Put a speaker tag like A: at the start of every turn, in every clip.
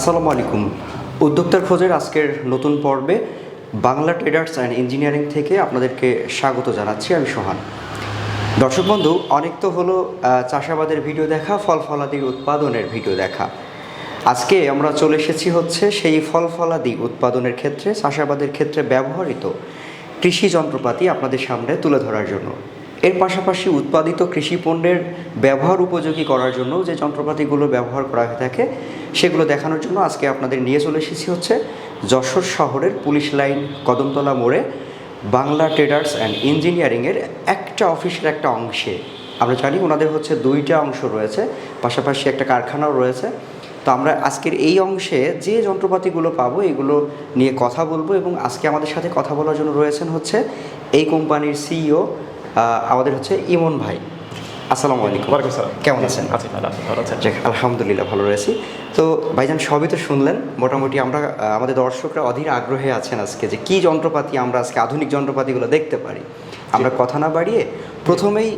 A: আসসালামু আলাইকুম। উদ্যোক্তার খোঁজের আজকের নতুন পর্বে বাংলা ট্রেডার্স অ্যান্ড ইঞ্জিনিয়ারিং থেকে আপনাদেরকে স্বাগত জানাচ্ছি আমি সোহান। দর্শক বন্ধু, অনেক তো হলো চাষাবাদের ভিডিও দেখা ফল ফলাদির উৎপাদনের ভিডিও দেখা। আজকে আমরা চলে এসেছি হচ্ছে সেই ফল ফলাদি উৎপাদনের ক্ষেত্রে, চাষাবাদের ক্ষেত্রে ব্যবহৃত কৃষি যন্ত্রপাতি আপনাদের সামনে তুলে ধরার জন্য। এর পাশাপাশি উৎপাদিত কৃষি পণ্যের ব্যবহার উপযোগী করার জন্য যে যন্ত্রপাতিগুলো ব্যবহার করা হয়ে থাকে, সেগুলো দেখানোর জন্য আজকে আপনাদের নিয়ে চলে এসেছি হচ্ছে যশোর শহরের পুলিশ লাইন কদমতলা মোড়ে বাংলা ট্রেডার্স অ্যান্ড ইঞ্জিনিয়ারিংয়ের একটা অফিসের একটা অংশে। আমরা জানি ওনাদের হচ্ছে দুইটা অংশ রয়েছে, পাশাপাশি একটা কারখানাও রয়েছে। তো আমরা আজকের এই অংশে যে যন্ত্রপাতিগুলো পাবো, এগুলো নিয়ে কথা বলব এবং আজকে আমাদের সাথে কথা বলার জন্য রয়েছেন হচ্ছে এই কোম্পানির সিইও আমাদের হচ্ছে ইমন ভাই। আসসালামু আলাইকুম। কেমন আছেন? আলহামদুলিল্লাহ ভালো রয়েছি। তো ভাইজান সবই তো শুনলেন। মোটামুটি আমরা আমাদের দর্শকরা অধীর আগ্রহে আছেন আজকে যে কি যন্ত্রপাতি আমরা আজকে আধুনিক যন্ত্রপাতিগুলো দেখতে পারি। আমরা কথা না বাড়িয়ে প্রথমেই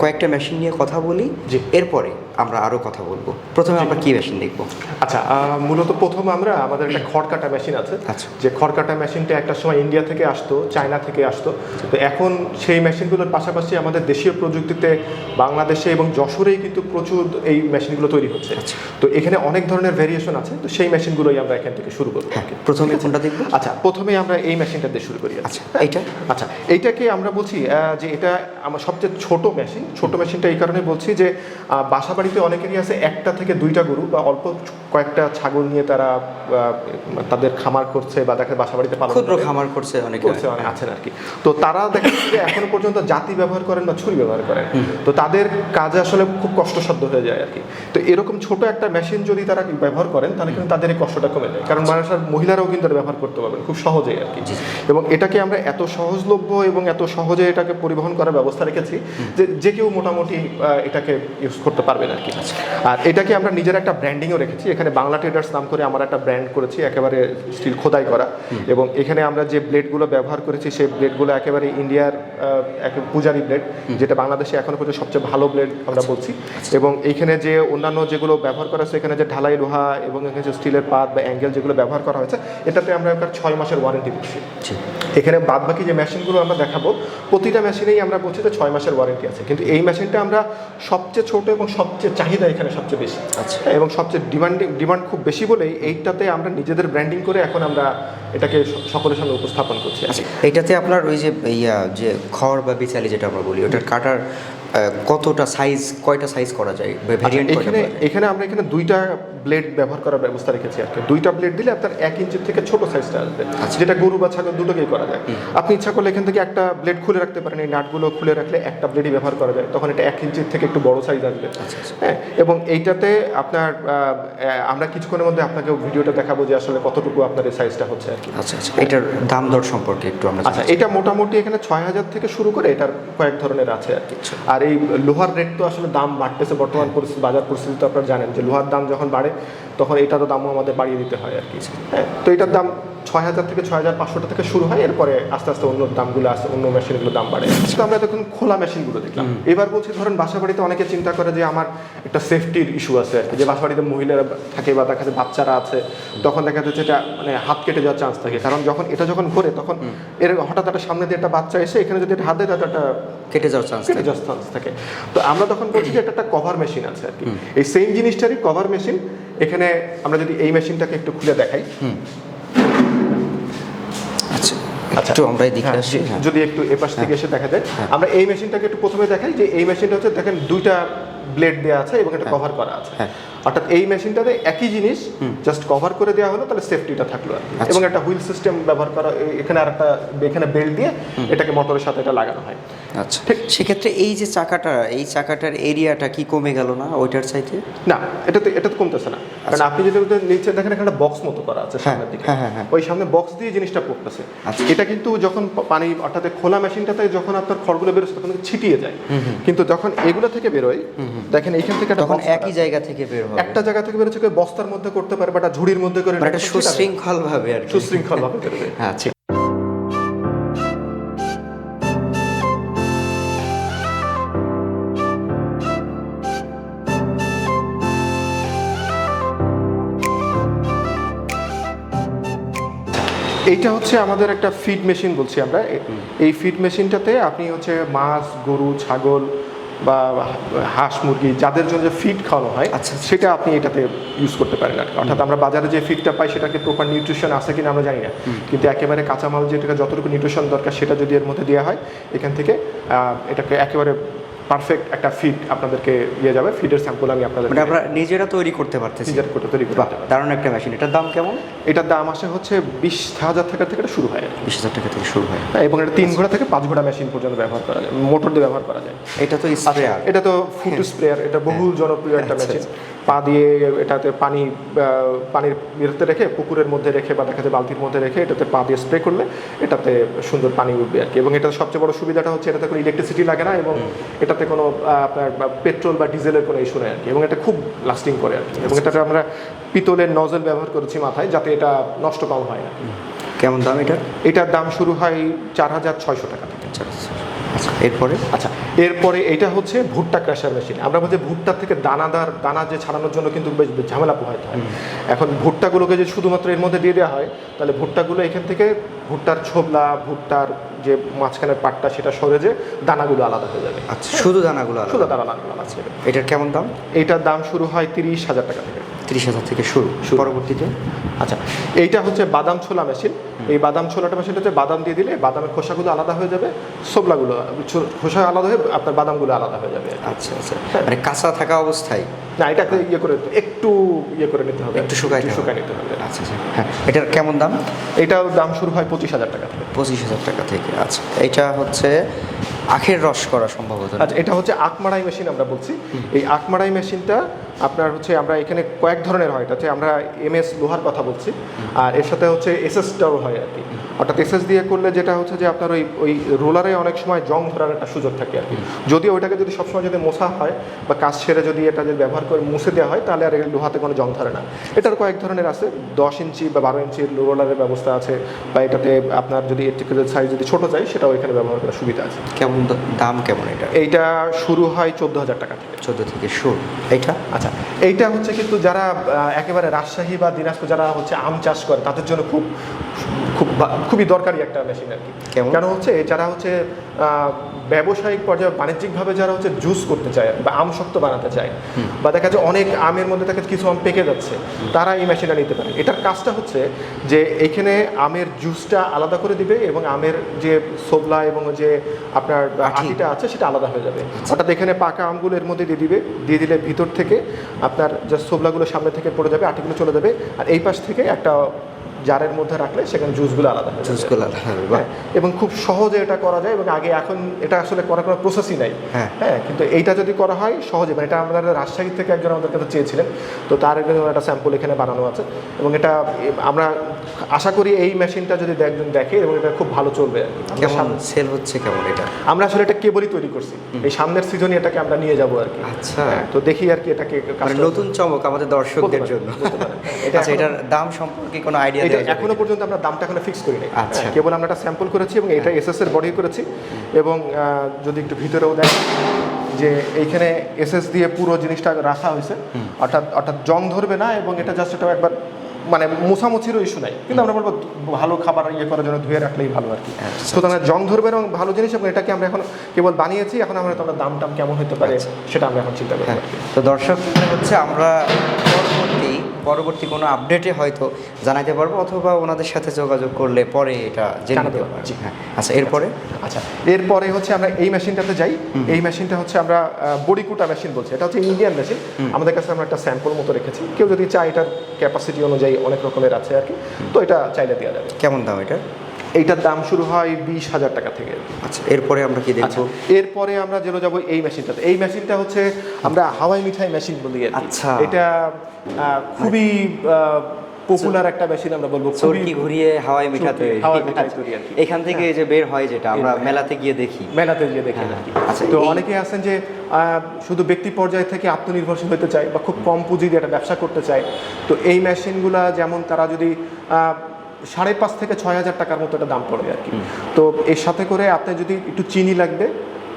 A: কয়েকটা মেশিন নিয়ে কথা বলি।
B: যে
A: এরপরে আমরা আরও কথা বলব। প্রথমে আমরা কি মেশিন দেখব?
B: আচ্ছা মূলত প্রথম আমরা আমাদের একটা খড়কাটা মেশিন আছে।
A: আচ্ছা।
B: যে খড়কাটা মেশিনটা একটা সময় ইন্ডিয়া থেকে আসতো চায়না থেকে আসতো। তো এখন সেই মেশিনগুলোর পাশাপাশি আমাদের দেশীয় প্রযুক্তিতে বাংলাদেশে এবং যশোরেই কিন্তু প্রচুর এই মেশিনগুলো তৈরি হচ্ছে।
A: আচ্ছা।
B: তো এখানে অনেক ধরনের ভেরিয়েশন আছে। তো সেই মেশিনগুলোই আমরা এখান থেকে শুরু করব।
A: হ্যাঁ প্রথমে কোনটা দেখব?
B: আচ্ছা প্রথমে আমরা এই মেশিনটা দিয়ে শুরু করি।
A: আচ্ছা এইটা?
B: আচ্ছা এইটাকে আমরা বলছি আহ, যে এটা আমার সবচেয়ে ছোট মেশিন ছোট মেশিনটা এই কারণে বলছি যে বাসা বাড়িতে অনেকেরই আছে একটা থেকে দুইটা গরু বা অল্প কয়েকটা ছাগল নিয়ে তারা তাদের খামার করছে বা দেখে বাসা বাড়িতে পালন
A: ক্ষুদ্র খামার করছে অনেকে।
B: আছেন আর কি। তো তারা দেখা যাচ্ছে এখনও পর্যন্ত জাতি ব্যবহার করেন বা ছুরি ব্যবহার করেন। তো তাদের কাজে আসলে খুব কষ্টসাধ্য হয়ে যায় আর কি। তো এরকম ছোট একটা মেশিন যদি তারা ব্যবহার করেন তাহলে কিন্তু তাদের এই কষ্টটা কমে যায়। কারণ মানুষের মহিলারাও কিন্তু ব্যবহার করতে পারবেন খুব সহজেই আর কি। এবং এটাকে আমরা এত সহজলভ্য এবং এত সহজে এটাকে পরিবহন করার ব্যবস্থা রেখেছি যে যে কেউ মোটামুটি আহ, এটাকে ইউজ করতে পারবেন আর কি আর এটাকে আমরা নিজের একটা ব্র্যান্ডিংও রেখেছি। এখানে বাংলা ট্রেডার্স নাম করে আমরা একটা ব্র্যান্ড করেছি একেবারে স্টিল খোদাই করা। এবং এখানে আমরা যে ব্লেডগুলো ব্যবহার করেছি সেই ব্লেডগুলো একেবারে ইন্ডিয়ার এক পূজারি ব্লেড যেটা বাংলাদেশে এখনও পর্যন্ত সবচেয়ে ভালো ব্লেড আমরা বলছি। এবং এইখানে যে অন্যান্য যেগুলো ব্যবহার করা হয়েছে এখানে যে ঢালাই লোহা এবং এখানে যে স্টিলের পাত বা অ্যাঙ্গেল যেগুলো ব্যবহার করা হয়েছে এটাতে আমরা একটা ছয় মাসের ওয়ারেন্টি দিচ্ছি। এখানে বাদ বাকি যে মেশিনগুলো আমরা দেখাবো প্রতিটা মেশিনেই আমরা বলছি যে ছয় মাসের ওয়ারেন্টি আছে। কিন্তু এই মেশিনটা আমরা সবচেয়ে ছোট এবং সবচেয়ে চাহিদা এখানে সবচেয়ে বেশি।
A: আচ্ছা।
B: এবং সবচেয়ে ডিমান্ডিং ডিমান্ড খুব বেশি বলেই এইটাতে আমরা নিজেদের ব্র্যান্ডিং করে এখন আমরা এটাকে সকলের সঙ্গে উপস্থাপন করছি।
A: আচ্ছা এইটাতে আপনার ওই যে ইয়া যে খড় বা বিচালি যেটা আমরা বলি ওটার কাটার কতটা সাইজ কয়টা সাইজ করা যায়? ভেরিয়েন্ট
B: আচ্ছা, এখানে এখানে আমরা এখানে দুইটা ব্লেড ব্যবহার করার ব্যবস্থা রেখেছি আর কি। দুইটা ব্লেড দিলে আপনার এক ইঞ্চির থেকে ছোট সাইজটা আসবে।
A: আচ্ছা।
B: যেটা গরু বা ছাগল দুটোকেই করা যায়। আপনি ইচ্ছা করলে এখান থেকে একটা ব্লেড খুলে রাখতে পারেন। এই নাটগুলো খুলে রাখলে একটা ব্লেডই ব্যবহার করা যায়। তখন এটা এক ইঞ্চির থেকে একটু বড় সাইজ আসবে।
A: আচ্ছা।
B: হ্যাঁ এবং এইটাতে আপনার আমরা কিছুক্ষণের মধ্যে আপনাকে ভিডিওটা দেখাবো যে আসলে কতটুকু আপনার এই সাইজটা হচ্ছে আর কি।
A: আচ্ছা আচ্ছা। এটার দাম দর সম্পর্কে একটু আমরা
B: আচ্ছা এটা মোটামুটি এখানে ছয় হাজার থেকে শুরু করে এটার কয়েক ধরনের আছে আর কি। আর এই লোহার রেট তো আসলে দাম বাড়তেছে, বর্তমান পরিস্থিতি, বাজার পরিস্থিতি তো আপনারা জানেন যে লোহার দাম যখন বাড়ে, তখন এটারও দামও আমাদের বাড়িয়ে দিতে হয় আর কি। হ্যাঁ তো এটার দাম ছয় হাজার থেকে ছয় হাজার পাঁচশো থেকে শুরু হয় এরপরে আস্তে আস্তে অন্য দামগুলো আসে অন্য মেশিনগুলোর দাম বাড়ে। তো আমরা দেখুন খোলা মেশিনগুলো দেখলাম। এবার বলছি ধরেন বাসা বাড়িতে অনেকে চিন্তা করে যে আমার একটা সেফটির ইস্যু আছে আর কি। যে বাসা বাড়িতে মহিলারা থাকে বা দেখা যাচ্ছে বাচ্চারা আছে তখন দেখা যাচ্ছে এটা মানে হাত কেটে যাওয়ার চান্স থাকে। কারণ যখন এটা যখন ঘোরে তখন এর হঠাৎ একটা সামনে দিয়ে একটা বাচ্চা এসে এখানে যদি এটা হাত দেয় তাহলে একটা
A: কেটে যাওয়ার চান্স
B: কেটে যাওয়ার চান্স থাকে। তো আমরা তখন বলছি যে এটা একটা কভার মেশিন আছে আর কি। এই সেম জিনিসটারই কভার মেশিন এখানে আমরা যদি এই মেশিনটাকে একটু খুলে দেখাই।
A: একটু আমরা এদিকে
B: হ্যাঁ,
A: আসি। হ্যাঁ।
B: যদি একটু এপাশ থেকে এসে দেখা যায় আমরা এই মেশিনটাকে একটু প্রথমে দেখাই যে এই মেশিনটা হচ্ছে দেখেন দুইটা ব্লেড দেওয়া আছে এবং এটা কভার করা আছে।
A: হ্যাঁ।
B: অর্থাৎ এই মেশিনটাতে একই জিনিস জাস্ট কভার করে দেওয়া হলো তাহলে সেফটিটা থাকল আর
A: আচ্ছা।
B: এবং একটা হুইল সিস্টেম ব্যবহার করা এখানে আর একটা এখানে বেল্ট দিয়ে এটাকে মোটরের সাথে এটা লাগানো হয়।
A: আচ্ছা। ঠিক? সেক্ষেত্রে এই যে চাকাটা এই চাকাটার এরিয়াটা কি কমে গেল না ওইটার চাইতে
B: না এটা তো এটা তো কমতেছে না। কারণ আপনি যদি ওদের নিচে দেখেন এখানে বক্স মতো করা আছে
A: আচ্ছা। হ্যাঁ,
B: সামনের দিকে।
A: হ্যাঁ, হ্যাঁ, হ্যাঁ।
B: ওই সামনে বক্স দিয়ে জিনিসটা পড়তেছে।
A: আচ্ছা।
B: এটা কিন্তু যখন পানি অর্থাৎ খোলা মেশিনটাতে যখন আপনার খড়গুলো বেরোচ্ছে তখন ছিটিয়ে যায়। কিন্তু যখন এগুলো থেকে বেরোয় দেখেন এইখান থেকে
A: তখন একই জায়গা থেকে বের হবে।
B: একটা জায়গা থেকে বের হচ্ছে বস্তার মধ্যে করতে পারে বাট ঝুড়ির মধ্যে করে এটা
A: সুশৃঙ্খল ভাবে আর
B: সুশৃঙ্খল ভাবে করবে
A: আচ্ছা
B: এইটা হচ্ছে আমাদের একটা ফিড মেশিন বলছি আমরা। এই ফিড মেশিনটাতে আপনি হচ্ছে মাছ গরু ছাগল বা হাঁস মুরগি যাদের জন্য যে ফিড খাওয়ানো হয়
A: আচ্ছা, আচ্ছা।
B: সেটা আপনি এটাতে ইউজ করতে পারেন আর অর্থাৎ আমরা বাজারে যে ফিডটা পাই সেটাকে প্রপার নিউট্রিশন আছে কিনা আমরা জানি না। কিন্তু একেবারে কাঁচামাল যেটাকে যতটুকু নিউট্রিশন দরকার সেটা যদি এর মধ্যে দেওয়া হয় এখান থেকে এটাকে একেবারে পারফেক্ট একটা ফিট আপনাদেরকে দিয়ে যাবে ফিটের স্যাম্পল আমি আপনাদের
A: মানে আমরা নিজেরা তৈরি করতে পারতেছি
B: নিজের করতে তৈরি করতে।
A: দারুণ একটা মেশিন এটার দাম কেমন?
B: এটার দাম আসে হচ্ছে বিশ হাজার টাকা থেকে শুরু হয়।
A: বিশ হাজার টাকা থেকে শুরু হয়।
B: হ্যাঁ, এবং এটা তিন ঘোড়া থেকে পাঁচ ঘোড়া মেশিন পর্যন্ত ব্যবহার করা যায় মোটর দিয়ে ব্যবহার করা যায়।
A: এটা তো স্প্রেয়ার
B: এটা তো ফুট স্প্রেয়ার এটা বহুল জনপ্রিয় একটা
A: আচ্ছা,
B: মেশিন পা দিয়ে এটাতে পানি পানির ইয়েতে রেখে পুকুরের মধ্যে রেখে বা দেখা যায় বালতির মধ্যে রেখে এটাতে পা দিয়ে স্প্রে করলে এটাতে সুন্দর পানি উঠবে আর কি। এবং এটার সবচেয়ে বড় সুবিধাটা হচ্ছে এটাতে কোনো ইলেকট্রিসিটি লাগে না এবং এটাতে কোনো আপনার পেট্রোল বা ডিজেলের কোনো ইস্যু নেই আর কি। এবং এটা খুব লাস্টিং করে আর কি। এবং এটাতে আমরা পিতলের নজল ব্যবহার করেছি মাথায় যাতে এটা নষ্ট কম হয় না।
A: কেমন দাম এটা
B: এটার দাম শুরু হয় চার হাজার ছয়শো টাকা থেকে।
A: আচ্ছা। আচ্ছা। এরপরে?
B: আচ্ছা এরপরে এটা হচ্ছে ভুট্টা ক্রাশার মেশিন। আমরা বলছি ভুট্টা থেকে দানাদার দানা যে ছাড়ানোর জন্য কিন্তু বেশ ঝামেলা পোহাইতে হয় এখন ভুট্টাগুলোকে যদি শুধুমাত্র এর মধ্যে দিয়ে দেওয়া হয় তাহলে ভুট্টাগুলো এখান থেকে ভুট্টার ছোবলা ভুট্টার যে মাঝখানের পাটটা সেটা সরে যে দানাগুলো আলাদা হয়ে যাবে।
A: আচ্ছা শুধু দানাগুলো
B: শুধু দানাগুলো আলাদা
A: এটার কেমন দাম?
B: এইটার দাম শুরু হয় তিরিশ হাজার টাকা থেকে।
A: তিরিশ হাজার থেকে শুরু। পরবর্তীতে?
B: আচ্ছা এইটা হচ্ছে বাদাম ছোলা মেশিন এই বাদাম ছোলাটা মেশিনটা হচ্ছে বাদাম দিয়ে দিলে বাদামের খোসাগুলো আলাদা হয়ে যাবে সোবলাগুলো খোসা আলাদা হয়ে আপনার বাদামগুলো আলাদা হয়ে যাবে।
A: আচ্ছা আচ্ছা। মানে কাঁচা থাকা অবস্থায়?
B: না এটা ইয়ে করে একটু ইয়ে করে নিতে হবে।
A: একটু শুকাইতে হবে।
B: শুকাই নিতে হবে।
A: আচ্ছা আচ্ছা। হ্যাঁ এটার কেমন দাম?
B: এটার দাম শুরু হয় পঁচিশ হাজার টাকা থেকে।
A: পঁচিশ হাজার টাকা থেকে আচ্ছা। এটা হচ্ছে আখের রস করা সম্ভবত?
B: আচ্ছা এটা হচ্ছে আখমারাই মেশিন আমরা বলছি। এই আখমারাই মেশিনটা আপনার হচ্ছে আমরা এখানে কয়েক ধরনের হয় এটা হচ্ছে আমরা এম এস লোহার কথা বলছি আর এর সাথে হচ্ছে এসএসটাও হয় আর কি। অর্থাৎ এসএস দিয়ে করলে যেটা হচ্ছে যে আপনার ওই ওই রোলারে অনেক সময় জং ধরার একটা সুযোগ থাকে আর কি। যদিও ওইটাকে যদি সবসময় যদি মোছা হয় বা কাজ ছেড়ে যদি এটা যদি ব্যবহার করে মুছে দেওয়া হয় তাহলে আর এই লোহাতে কোনো জং ধরে না। এটার কয়েক ধরনের আছে দশ ইঞ্চি বা বারো ইঞ্চির রোলারের ব্যবস্থা আছে বা এটাতে আপনার যদি এর সাইজ যদি ছোটো চাই সেটাও এখানে ব্যবহার করার সুবিধা আছে।
A: কেমন দাম কেমন এটা
B: এইটা শুরু হয় চোদ্দ হাজার টাকা থেকে।
A: চোদ্দ থেকে শুরু। এইটা?
B: আচ্ছা। এইটা হচ্ছে কিন্তু যারা একেবারে রাজশাহী বা দিনাজপুর যারা হচ্ছে আম চাষ করে, তাদের জন্য খুব খুব খুবই দরকারি একটা মেশিন আর কি? কেন হচ্ছে? যারা হচ্ছে ব্যবসায়িক পর্যায়ে বাণিজ্যিকভাবে যারা হচ্ছে জুস করতে চায় বা আম শক্ত বানাতে চায় বা দেখা যায় অনেক আমের মধ্যে দেখা কিছু আম পেকে যাচ্ছে তারা এই মেশিনটা নিতে পারে। এটার কাজটা হচ্ছে যে এখানে আমের জুসটা আলাদা করে দিবে এবং আমের যে সোবলা এবং যে আপনার আটিটা আছে সেটা আলাদা হয়ে যাবে। অর্থাৎ এখানে পাকা আমগুলো এর মধ্যে দিয়ে দিবে দিয়ে দিলে ভিতর থেকে আপনার যে সোবলাগুলো সামনে থেকে পড়ে যাবে আটিগুলো চলে যাবে। আর এই পাশ থেকে একটা জারের মধ্যে রাখলে সেখানে জুসগুলো আলাদা
A: জুসগুলো আলাদা
B: হ্যাঁ, এবং খুব সহজে এটা করা যায় এবং আগে এখন এটা আসলে করার কোনো প্রসেসই নাই।
A: হ্যাঁ।
B: হ্যাঁ কিন্তু এইটা যদি করা হয় সহজে মানে এটা আমাদের রাজশাহী থেকে একজন আমাদের কাছে চেয়েছিলেন তো তার একটা স্যাম্পল এখানে বানানো আছে। এবং এটা আমরা আশা করি এই মেশিনটা যদি একজন দেখে এবং এটা খুব ভালো চলবে।
A: কেমন সেল হচ্ছে কেমন এটা?
B: আমরা আসলে এটা কেবলই তৈরি করছি। এই সামনের সিজনে এটাকে আমরা নিয়ে যাব আর কি।
A: আচ্ছা।
B: হ্যাঁ, তো দেখি আর কি এটাকে
A: মানে নতুন চমক আমাদের দর্শকদের জন্য।
B: এটা
A: আচ্ছা এটার দাম সম্পর্কে কোনো আইডিয়া
B: এখনও পর্যন্ত আমরা দামটা এখনও ফিক্স করি নাই।
A: আচ্ছা।
B: হ্যাঁ, কেবল আমরা একটা স্যাম্পল করেছি এবং এটা এসএস এর বডি করেছি এবং যদি একটু ভিতরেও দেখেন যে এইখানে এসএস দিয়ে পুরো জিনিসটা রাখা হয়েছে অর্থাৎ অর্থাৎ জং ধরবে না এবং এটা জাস্ট এটা একবার মানে মোছামুছিরও ইস্যু নাই। কিন্তু আমরা বলব ভালো খাবার ইয়ে করার জন্য ধুয়ে রাখলেই ভালো আর কি।
A: আচ্ছা,
B: সুতরাং জং ধরবে এবং ভালো জিনিস এবং এটাকে আমরা এখন কেবল বানিয়েছি এখন আমরা তোমরা দাম টাম কেমন হতে পারে সেটা আমরা এখন চিন্তা করব
A: হ্যাঁ। তো দর্শক হচ্ছে আমরা পরবর্তী পরবর্তী কোনো আপডেটে হয়তো জানাতে পারব অথবা ওনাদের সাথে যোগাযোগ করলে পরে এটা জেনে
B: জানাতে
A: নিতে
B: পারব,
A: পারব। হ্যাঁ আচ্ছা এরপরে?
B: আচ্ছা এরপরে হচ্ছে আমরা এই মেশিনটাতে যাই। এই মেশিনটা হচ্ছে আমরা বড়িকুটা মেশিন বলছি। এটা হচ্ছে ইন্ডিয়ান মেশিন আমাদের কাছে আমরা একটা স্যাম্পল মতো রেখেছি। কেউ যদি চায় এটার ক্যাপাসিটি অনুযায়ী অনেক রকমের আছে আর কি তো এটা চাইলে দেওয়া যাবে।
A: কেমন দাম এটা
B: এইটার দাম শুরু হয় বিশ হাজার টাকা থেকে।
A: আচ্ছা এরপরে আমরা কি
B: আচ্ছা
A: দেখব
B: এরপরে আমরা যেন যাব এই মেশিনটাতে। এই মেশিনটা হচ্ছে আমরা হাওয়াই মিঠাই মেশিন বলি
A: আচ্ছা।
B: এটা খুবই পপুলার একটা মেশিন আমরা বলব।
A: চরকি ঘুরিয়ে হাওয়াই মিঠা তৈরি।
B: হাওয়াই মিঠাই তৈরি আর
A: এখান থেকে এই যে বের হয় যেটা আমরা মেলাতে গিয়ে দেখি।
B: মেলাতে গিয়ে কি।
A: আচ্ছা,
B: তো অনেকে আছেন যে আহ, শুধু ব্যক্তি পর্যায় থেকে আত্মনির্ভরশীল হতে চায় বা খুব কম পুঁজি দিয়ে একটা ব্যবসা করতে চায়। তো এই মেশিনগুলা যেমন তারা যদি আহ, সাড়ে পাঁচ থেকে ছয় হাজার টাকার মতো একটা দাম পড়বে আর কি। তো এর সাথে করে আপনার যদি একটু চিনি লাগবে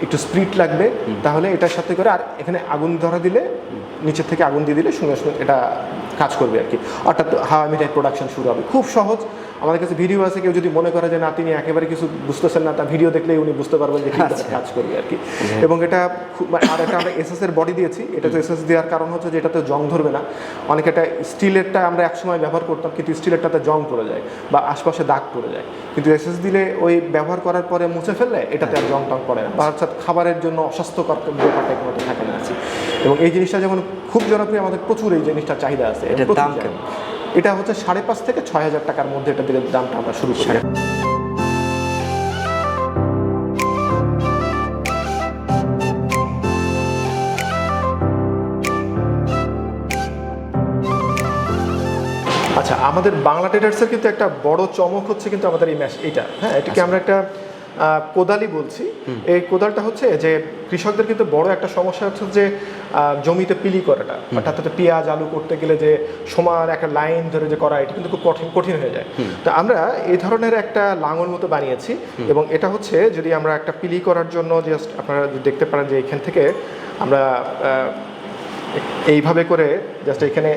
B: একটু স্প্রিট লাগবে তাহলে এটার সাথে করে আর এখানে আগুন ধরা দিলে নিচের থেকে আগুন দিয়ে দিলে সঙ্গে সঙ্গে এটা কাজ করবে আর কি। অর্থাৎ হাওয়া মিঠাই প্রোডাকশন শুরু হবে। খুব সহজ। আমাদের কাছে ভিডিও আছে কেউ যদি মনে করে যে না তিনি একেবারে কিছু বুঝতেছেন না তা ভিডিও দেখলেই উনি বুঝতে পারবেন যে
A: আচ্ছা।
B: কাজ করবে আর কি। এবং এটা খুব- আর একটা আমরা এসএস এর বডি দিয়েছি এটা তো এসএস দেওয়ার কারণ হচ্ছে যে এটাতে জং ধরবে না। অনেক এটা স্টিলেরটা আমরা একসময় ব্যবহার করতাম কিন্তু স্টিলেরটাতে জং পড়ে যায় বা আশপাশে দাগ পড়ে যায়। কিন্তু এসএস দিলে ওই ব্যবহার করার পরে মুছে ফেললে এটাতে আর জং টং পড়ে না। বা অর্থাৎ খাবারের জন্য অস্বাস্থ্যকর ব্যাপারটা কোনো থাকে না। এবং এই জিনিসটা যেমন খুব জনপ্রিয় আমাদের প্রচুর এই জিনিসটার চাহিদা আছে।
A: এটার দাম কেমন?
B: এটা হচ্ছে সাড়ে পাঁচ থেকে ছয় হাজার টাকার মধ্যে এটা দিলে দামটা আমরা শুরু করি। আচ্ছা আমাদের বাংলা ট্রেডার্সের কিন্তু একটা বড় চমক হচ্ছে কিন্তু আমাদের এই ম্যাচ এটা। হ্যাঁ এটাকে আমরা একটা কোদালি বলছি। এই কোদালটা হচ্ছে যে কৃষকদের কিন্তু বড় একটা সমস্যা হচ্ছে যে জমিতে পিলি করাটা। অর্থাৎ পেঁয়াজ আলু করতে গেলে যে সমান একটা লাইন ধরে যে করা এটা কিন্তু খুব কঠিন কঠিন হয়ে যায়। তো আমরা এই ধরনের একটা লাঙল মতো বানিয়েছি এবং এটা হচ্ছে যদি আমরা একটা পিলি করার জন্য জাস্ট আপনারা দেখতে পারেন যে এখান থেকে আমরা এইভাবে করে জাস্ট এখানে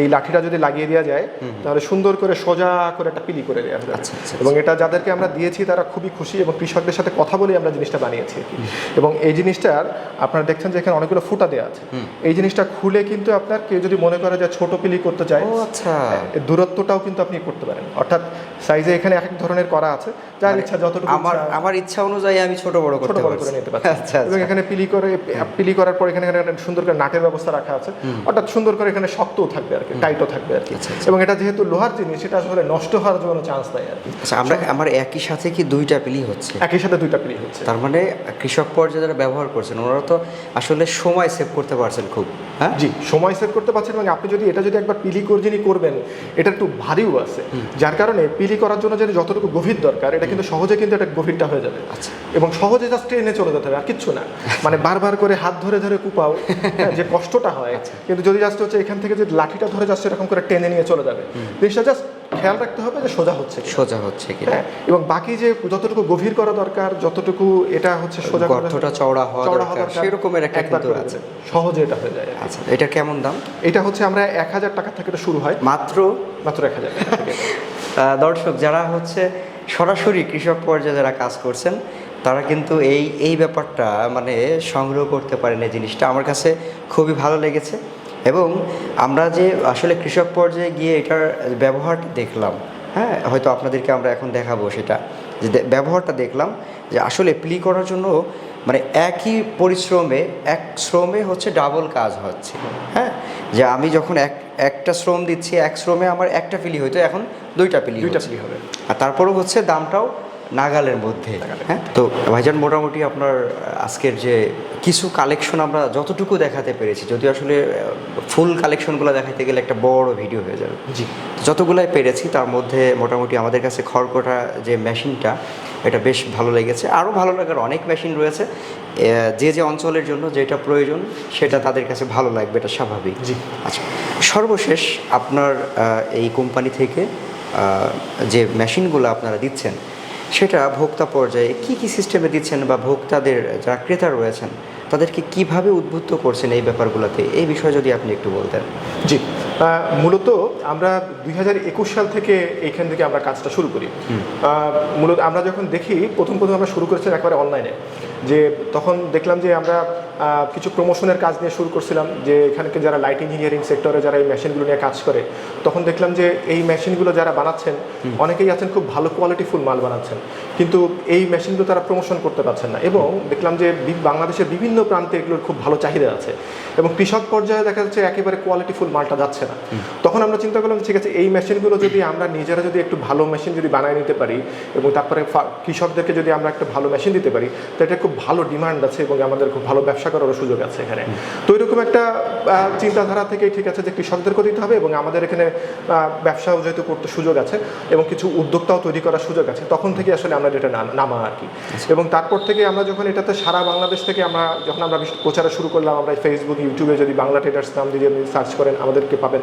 B: এই লাঠিটা যদি লাগিয়ে দেওয়া যায় তাহলে সুন্দর করে সোজা করে একটা পিলি করে দেওয়া যাবে
A: আচ্ছা, আচ্ছা,
B: এবং এটা যাদেরকে আমরা দিয়েছি তারা খুবই খুশি এবং কৃষকদের সাথে কথা বলে আমরা জিনিসটা বানিয়েছি এবং এই জিনিসটার আপনারা দেখছেন যে এখানে অনেকগুলো ফুটা দেওয়া আছে। এই জিনিসটা খুলে কিন্তু আপনার কেউ যদি মনে করে যে ছোট পিলি করতে চায়
A: আচ্ছা।
B: দূরত্বটাও কিন্তু আপনি করতে পারেন। অর্থাৎ সাইজে এখানে এক এক ধরনের করা আছে। যার
A: মানে
B: ইচ্ছা যতটুকু
A: আমার আমার ইচ্ছা অনুযায়ী আমি ছোট বড়
B: ছোট
A: করতে
B: বড় করে নিতে
A: আচ্ছা
B: এবং
A: আচ্ছা।
B: এখানে পিলি করে পিলি করার পর এখানে এখানে সুন্দর করে নাটের ব্যবস্থা রাখা আছে। অর্থাৎ সুন্দর করে এখানে শক্তও থাকবে আর কি টাইটও থাকবে আর কি।
A: আচ্ছা, আচ্ছা।
B: এবং এটা যেহেতু লোহার জিনিস সেটা আসলে নষ্ট হওয়ার জন্য চান্স দেয় আর কি।
A: আচ্ছা আমরা আমার একই সাথে কি দুইটা পিলি হচ্ছে?
B: একই সাথে দুইটা পিলি হচ্ছে।
A: তার মানে কৃষক পর্যায়ে যারা ব্যবহার করছেন ওনারা তো আসলে সময় সেভ করতে পারছেন খুব। হ্যাঁ?
B: জি সময় সেভ করতে পারছেন এবং আপনি যদি এটা যদি একবার পিলি করে যিনি করবেন এটা একটু ভারীও আছে। যার কারণে পিলি করার জন্য যেন যতটুকু গভীর দরকার এটা কিন্তু সহজে কিন্তু এটা গভীরটা হয়ে যাবে।
A: আচ্ছা।
B: এবং সহজে জাস্ট ট্রেনে চলে যেতে হবে আর কিচ্ছু না। মানে বারবার করে হাত ধরে ধরে কুপাও হ্যাঁ, যে কষ্টটা হয়
A: আচ্ছা।
B: কিন্তু যদি জাস্ট হচ্ছে এখান থেকে যদি লাঠিটা ধরে যাচ্ছে এরকম করে টেনে নিয়ে চলে যাবে। জিনিসটা জাস্ট খেয়াল রাখতে হবে যে সোজা হচ্ছে
A: সোজা হচ্ছে কি
B: হ্যাঁ এবং বাকি যে যতটুকু গভীর করা দরকার যতটুকু এটা হচ্ছে সোজা
A: গর্তটা চওড়া হওয়া দরকার সেরকমের একটা কিন্তু আছে।
B: সহজে এটা হয়ে যায়।
A: আচ্ছা এটা কেমন দাম?
B: এটা হচ্ছে আমরা এক হাজার টাকা থেকে এটা শুরু হয়।
A: মাত্র?
B: মাত্র এক হাজার
A: দর্শক যারা হচ্ছে সরাসরি কৃষক পর্যায়ে যারা কাজ করছেন তারা কিন্তু এই এই ব্যাপারটা মানে সংগ্রহ করতে পারেন এই জিনিসটা। আমার কাছে খুবই ভালো লেগেছে। এবং আমরা যে আসলে কৃষক পর্যায়ে গিয়ে এটার ব্যবহার দেখলাম হ্যাঁ হয়তো আপনাদেরকে আমরা এখন দেখাবো সেটা যে ব্যবহারটা দেখলাম যে আসলে প্লি করার জন্য মানে একই পরিশ্রমে এক শ্রমে হচ্ছে ডাবল কাজ হচ্ছে হ্যাঁ যে আমি যখন এক একটা শ্রম দিচ্ছি এক শ্রমে আমার একটা পিলি হইতো এখন দুইটা পিলি
B: দুইটা। পিলি হবে
A: আর তারপরেও হচ্ছে দামটাও নাগালের মধ্যে। হ্যাঁ? তো ভাইজান মোটামুটি আপনার আজকের যে কিছু কালেকশন আমরা যতটুকু দেখাতে পেরেছি যদি আসলে ফুল কালেকশনগুলো দেখাতে গেলে একটা বড় ভিডিও হয়ে যাবে।
B: জি।
A: যতগুলাই পেরেছি তার মধ্যে মোটামুটি আমাদের কাছে খড়কোটা যে মেশিনটা এটা বেশ ভালো লেগেছে। আরও ভালো লাগার অনেক মেশিন রয়েছে যে যে অঞ্চলের জন্য যেটা প্রয়োজন সেটা তাদের কাছে ভালো লাগবে এটা স্বাভাবিক।
B: জি।
A: আচ্ছা সর্বশেষ আপনার এই কোম্পানি থেকে যে মেশিনগুলো আপনারা দিচ্ছেন সেটা ভোক্তা পর্যায়ে কি কি সিস্টেমে দিচ্ছেন বা ভোক্তাদের যারা ক্রেতা রয়েছেন তাদেরকে কীভাবে উদ্বুদ্ধ করছেন এই ব্যাপারগুলোতে? এই বিষয়ে যদি আপনি একটু বলতেন।
B: জি। মূলত আমরা দুই হাজার একুশ সাল থেকে এইখান থেকে আমরা কাজটা শুরু করি। মূলত আমরা যখন দেখি প্রথম প্রথম আমরা শুরু করেছিলাম একবারে অনলাইনে। যে তখন দেখলাম যে আমরা কিছু প্রমোশনের কাজ নিয়ে শুরু করছিলাম যে এখানকে যারা লাইট ইঞ্জিনিয়ারিং সেক্টরে যারা এই মেশিনগুলো নিয়ে কাজ করে তখন দেখলাম যে এই মেশিনগুলো যারা বানাচ্ছেন অনেকেই আছেন খুব ভালো কোয়ালিটিফুল মাল বানাচ্ছেন কিন্তু এই মেশিনগুলো তারা প্রমোশন করতে পারছেন না। এবং দেখলাম যে বাংলাদেশের বিভিন্ন প্রান্তে এগুলোর খুব ভালো চাহিদা আছে এবং কৃষক পর্যায়ে দেখা যাচ্ছে একেবারে কোয়ালিটিফুল মালটা যাচ্ছে না। তখন আমরা চিন্তা করলাম ঠিক আছে এই মেশিনগুলো যদি আমরা নিজেরা যদি একটু ভালো মেশিন যদি বানায় নিতে পারি এবং তারপরে কৃষকদেরকে যদি আমরা একটা ভালো মেশিন দিতে পারি তো এটা খুব ভালো ডিমান্ড আছে এবং আমাদের খুব ভালো ব্যবসা করারও সুযোগ আছে এখানে। তো এরকম একটা চিন্তাধারা থেকেই ঠিক আছে যে কৃষকদেরকে দিতে হবে এবং আমাদের এখানে ব্যবসাও যেহেতু করতে সুযোগ আছে এবং কিছু উদ্যোক্তাও তৈরি করার সুযোগ আছে তখন থেকে আসলে আমরা এটা নামা আর কি। এবং তারপর থেকে আমরা যখন এটাতে সারা বাংলাদেশ থেকে আমরা যখন আমরা প্রচার শুরু করলাম আমরা ফেসবুক ইউটিউবে যদি বাংলা ট্রেডার্স নাম দিয়ে আপনি সার্চ করেন আমাদেরকে পাবেন।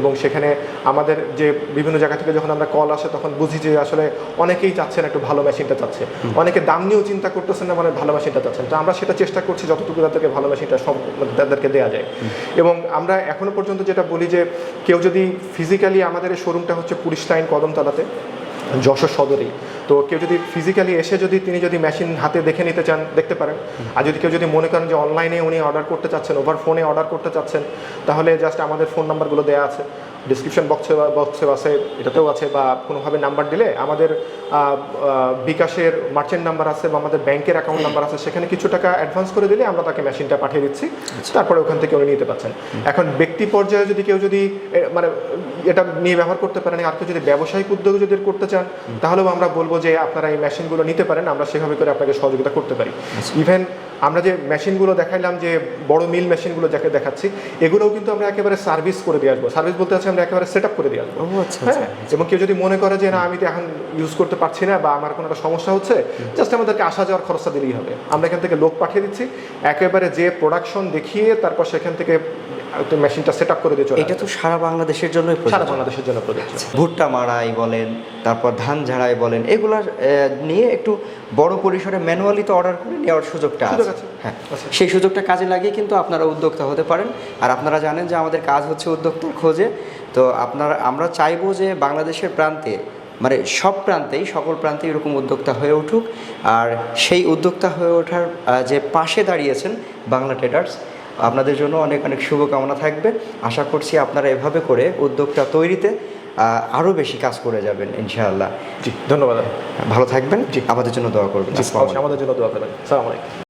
B: এবং সেখানে আমাদের যে বিভিন্ন জায়গা থেকে যখন আমরা কল আসে তখন বুঝি যে আসলে অনেকেই চাচ্ছেন একটু ভালো মেশিনটা চাচ্ছে। অনেকে দাম নিয়েও চিন্তা করতেছেন না মানে ভালো মেশিনটা চাচ্ছেন। তো আমরা সেটা চেষ্টা করছি যতটুকু তাদেরকে ভালোবাসিটা সব মানে তাদেরকে দেওয়া যায়। এবং আমরা এখনও পর্যন্ত যেটা বলি যে কেউ যদি ফিজিক্যালি আমাদের এই শোরুমটা হচ্ছে পুলিশ লাইন কদমতলাতে, যশোর সদরেই। তো কেউ যদি ফিজিক্যালি এসে যদি তিনি যদি মেশিন হাতে দেখে নিতে চান দেখতে পারেন। আর যদি কেউ যদি মনে করেন যে অনলাইনে উনি অর্ডার করতে চাচ্ছেন ওভার ফোনে অর্ডার করতে চাচ্ছেন তাহলে জাস্ট আমাদের ফোন নাম্বারগুলো দেওয়া আছে। ডিসক্রিপশন বক্সে বক্সেও আছে এটাতেও আছে বা কোনোভাবে নাম্বার দিলে আমাদের বিকাশের মার্চেন্ট নাম্বার আছে বা আমাদের ব্যাংকের অ্যাকাউন্ট নাম্বার আছে সেখানে কিছু টাকা অ্যাডভান্স করে দিলে আমরা তাকে মেশিনটা পাঠিয়ে দিচ্ছি। তারপরে ওখান থেকে উনি নিতে পারছেন। এখন ব্যক্তি পর্যায়ে যদি কেউ যদি মানে এটা নিয়ে ব্যবহার করতে পারেন আর কেউ যদি ব্যবসায়িক উদ্যোগ যদি করতে চান তাহলেও আমরা বলব যে আপনারা এই মেশিনগুলো নিতে পারেন আমরা সেভাবে করে আপনাকে সহযোগিতা করতে পারি। ইভেন আমরা যে মেশিনগুলো দেখাইলাম যে বড় মিল মেশিনগুলো যাকে দেখাচ্ছি এগুলোও কিন্তু আমরা একেবারে সার্ভিস করে দিয়ে আসব। সার্ভিস বলতে হচ্ছে আমরা একেবারে সেট আপ করে দিয়ে আসব।
A: আচ্ছা আচ্ছা
B: হ্যাঁ এবং কেউ যদি মনে করে যে না আমি তো এখন ইউজ করতে পারছি না বা আমার কোনো একটা সমস্যা হচ্ছে জাস্ট আমাদেরকে আসা যাওয়ার খরচটা দিলেই হবে। আমরা এখান থেকে লোক পাঠিয়ে দিচ্ছি। একেবারে যে প্রোডাকশন দেখিয়ে তারপর সেখান থেকে মেশিনটা সেট আপ করে দিয়ে চলে
A: এটা তো সারা বাংলাদেশের
B: আসবে। সারা বাংলাদেশের জন্য প্রযোজ্য।
A: ভুট্টা মারাই বলেন তারপর ধান ঝাড়াই বলেন এগুলা নিয়ে একটু বড় পরিসরে ম্যানুয়ালি তো অর্ডার করে নেওয়ার সুযোগটা আছে। হ্যাঁ সেই সুযোগটা কাজে লাগিয়ে কিন্তু আপনারা উদ্যোক্তা হতে পারেন। আর আপনারা জানেন যে আমাদের কাজ হচ্ছে উদ্যোক্তার খোঁজে। তো আপনারা আমরা চাইব যে বাংলাদেশের প্রান্তে মানে সব প্রান্তেই সকল প্রান্তে এরকম উদ্যোক্তা হয়ে উঠুক। আর সেই উদ্যোক্তা হয়ে ওঠার যে পাশে দাঁড়িয়েছেন বাংলা ট্রেডার্স আপনাদের জন্য অনেক অনেক শুভকামনা থাকবে। আশা করছি আপনারা এভাবে করে উদ্যোগটা তৈরিতে আরও বেশি কাজ করে যাবেন ইনশাআল্লাহ।
B: জি ধন্যবাদ।
A: ভালো থাকবেন জি। আমাদের জন্য দোয়া করবেন।
B: আমাদের জন্য দোয়া করবেন। সালাম আলাইকুম।